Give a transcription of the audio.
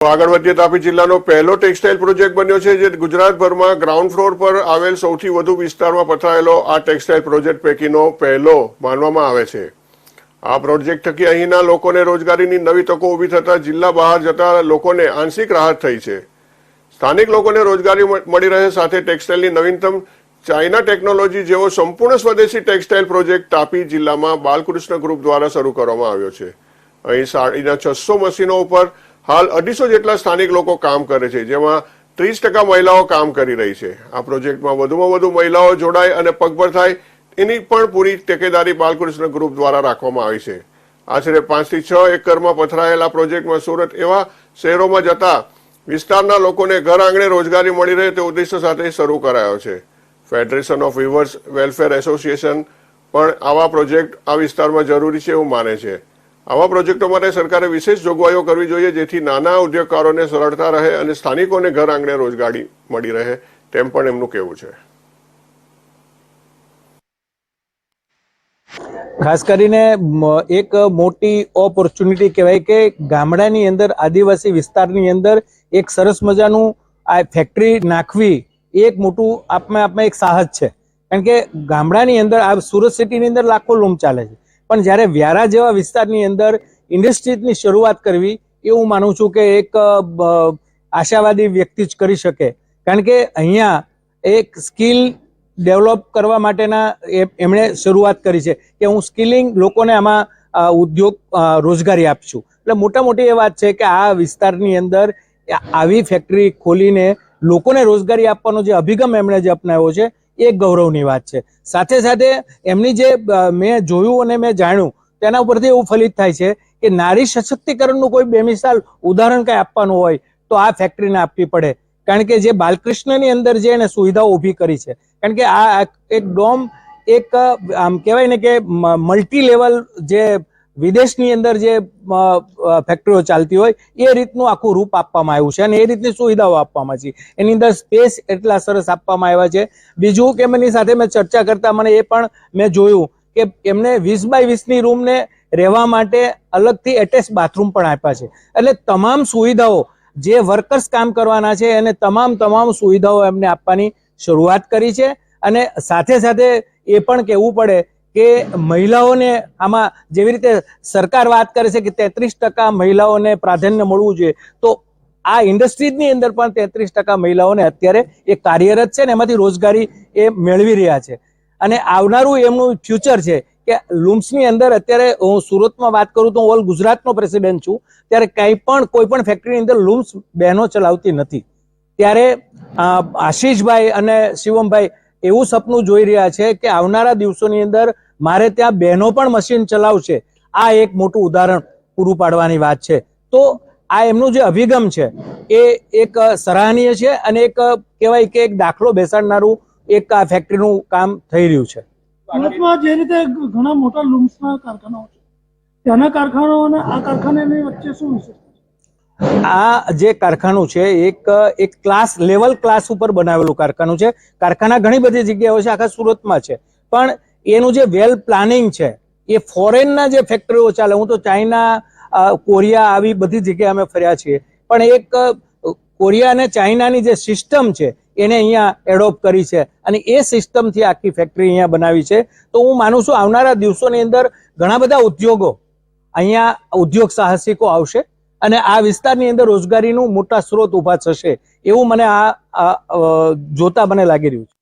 આગળ વધીએ તાપી જિલ્લાનો પહેલો ટેક્સટાઇલ પ્રોજેક્ટ બન્યો છે, જે ગુજરાતભરમાં ગ્રાઉન્ડ ફ્લોર પર આવેલ સૌથી વધુ વિસ્તારમાં પથરાયેલો આ ટેક્સટાઇલ પ્રોજેક્ટ પૈકીનો પહેલો માનવામાં આવે છે. આ પ્રોજેક્ટ થકી અહીંના લોકોને રોજગારીની નવી તકો ઊભી થતા જિલ્લા બહાર જતા લોકોને આંશિક રાહત થઈ છે. સ્થાનિક લોકોને રોજગારી મળી રહે સાથે ટેક્સટાઇલની નવીનતમ ચાઇના ટેકનોલોજી જેવો સંપૂર્ણ સ્વદેશી ટેક્સટાઇલ પ્રોજેક્ટ તાપી જિલ્લામાં બાલકૃષ્ણ ગ્રુપ દ્વારા શરૂ કરવામાં આવ્યો છે. અહીં સાડીના છસો મશીનો ઉપર હાલ અઢીસો જેટલા સ્થાનિક લોકો કામ કરે છે, જેમાં ત્રીસ ટકા મહિલાઓ કામ કરી રહી છે. આ પ્રોજેક્ટમાં વધુમાં વધુ મહિલાઓ જોડાય અને પગભર થાય એની પણ પૂરી ટેકેદારી બાલકૃષ્ણ ગ્રુપ દ્વારા રાખવામાં આવી છે. આશરે પાંચથી છ એકરમાં પથરાયેલા પ્રોજેક્ટમાં સુરત એવા શહેરોમાં જતા વિસ્તારના લોકોને ઘર આંગણે રોજગારી મળી રહે તે ઉદ્દેશ્ય સાથે શરૂ કરાયો છે. Federation of rivers welfare association પણ આવા પ્રોજેક્ટ આ વિસ્તારમાં જરૂરી છે એવું માને છે. આવા પ્રોજેક્ટો માટે સરકારે વિશેષ જોગવાઈઓ કરવી જોઈએ જેથી નાના ઉદ્યોગકારોને સરળતા રહે અને સ્થાનિકોને ઘર આંગણે રોજગારી મળી રહે તેમ પણ એમનું કહેવું છે. ખાસ કરીને એક મોટી ઓપોર્ચ્યુનિટી કહેવાય કે ગામડાની અંદર, આદિવાસી વિસ્તારની અંદર એક સરસ મજાનું આ ફેક્ટરી નાખવી એક મોટું આપમાં આપમાં એક સાહસ છે. કારણ કે ગામડાની અંદર, આ સુરત સિટીની અંદર લાખો લૂમ ચાલે છે. પણ જ્યારે વ્યારા જેવા વિસ્તારની અંદર ઇન્ડસ્ટ્રીઝની શરૂઆત કરવી એ હું માનું છું કે એક આશાવાદી વ્યક્તિ જ કરી શકે. કારણ કે અહીંયા એક સ્કિલ ડેવલપ કરવા માટેના એમણે શરૂઆત કરી છે કે હું સ્કિલિંગ લોકોને આમાં ઉદ્યોગ રોજગારી આપશું. એટલે મોટા મોટી એ વાત છે કે આ વિસ્તારની અંદર આવી ફેક્ટરી ખોલીને લોકોને રોજગારી આપવાનો જે અભિગમ એમણે જે અપનાવ્યો છે એ ગૌરવની વાત છે. સાથે સાથે એમની જે મેં જોયું અને મેં જાણ્યું, તેના ઉપરથી એવું ફલિત થાય છે કે નારી સશક્તિકરણનું કોઈ બેમિસાલ ઉદાહરણ કંઈ આપવાનું હોય, તો આ ફેક્ટરીને આપવી પડે. કારણ કે જે બાલકૃષ્ણની અંદર જે એને સુવિધાઓ ઊભી કરી છે, કારણ કે આ એક ડોમ એક આમ કહેવાય ને કે મલ્ટી લેવલ જે વિદેશની અંદર જે ફેક્ટરીઓ ચાલતી હોય, એ રીતનું આખું રૂપ આપવામાં આવ્યું છે. અને એ રીતની સુવિધાઓ આપવામાં છે. એની અંદર સ્પેસ એટલા સરસ આપવામાં આવ્યા છે. બીજું કે એમની સાથે મેં ચર્ચા કરતા મને એ પણ મેં જોયું કે એમને વીસ બાય વીસની રૂમને રહેવા માટે અલગથી એટેચ બાથરૂમ પણ આપ્યા છે. એટલે તમામ સુવિધાઓ જે વર્કર્સ કામ કરવાના છે, એને તમામ તમામ સુવિધાઓ એમને આપવાની શરૂઆત કરી છે. અને સાથે સાથે એ પણ કહેવું પડે કે મહિલાઓને આમાં જેવી રીતે સરકાર વાત કરે છે કે તેત્રીસ ટકા મહિલાઓને પ્રાધાન્ય મળવું જોઈએ, તો આ ઇન્ડસ્ટ્રીઝની અંદર પણ તેત્રીસ ટકા મહિલાઓને અત્યારે એ કાર્યરત છે ને એમાંથી રોજગારી એ મેળવી રહ્યા છે. અને આવનારું એમનું ફ્યુચર છે કે લૂમ્સની અંદર અત્યારે હું સુરતમાં વાત કરું તો હું ઓલ ગુજરાતનો પ્રેસિડેન્ટ છું, ત્યારે કંઈ પણ, કોઈ પણ ફેક્ટરીની અંદર લૂમ્સ બહેનો ચલાવતી નથી. ત્યારે આશીષભાઈ અને શિવમભાઈ એવું સપનું જોઈ રહ્યા છે કે આવનારા દિવસોની અંદર મારે ત્યાં બહેનો પણ મશીન ચલાવશે. આ એક મોટું ઉદાહરણ પૂરું પાડવાની વાત છે. તો આ એમનું જે અભિગમ છે, એ એક સરાહનીય છે અને એક કહેવાય કે એક દાખલો બેસાડનારું એક આ ફેક્ટરીનું કામ થઈ રહ્યું છે. ભારતમાં જે રીતે ઘણા મોટા લૂમ્સના કારખાનાઓ છે, ત્યાંના કારખાનાઓ અને આ કારખાનાની વચ્ચે શું વિશેષ આ જે કારખાનું છે, એક એક ક્લાસ લેવલ ક્લાસ ઉપર બનાવેલું કારખાનું છે. કારખાના ઘણી બધી જગ્યાઓ છે, આખા સુરતમાં છે. પણ એનું જે વેલ પ્લાનિંગ છે, એ ફોરેનના જે ફેક્ટરીઓ ચાલે, હું તો ચાઇના કોરિયા આવી બધી જગ્યાએ અમે ફર્યા છીએ. પણ એક, કોરિયા અને ચાઇનાની જે સિસ્ટમ છે, એને અહીંયા એડોપ્ટ કરી છે. અને એ સિસ્ટમથી આખી ફેક્ટરી અહીંયા બનાવી છે. તો હું માનું છું, આવનારા દિવસોની અંદર ઘણા બધા ઉદ્યોગો, અહીંયા ઉદ્યોગ સાહસિકો આવશે. અને આ વિસ્તારની અંદર રોજગારીનું મોટા સ્ત્રોત ઊભા થશે એવું મને આ જોતા મને લાગી રહ્યું છે.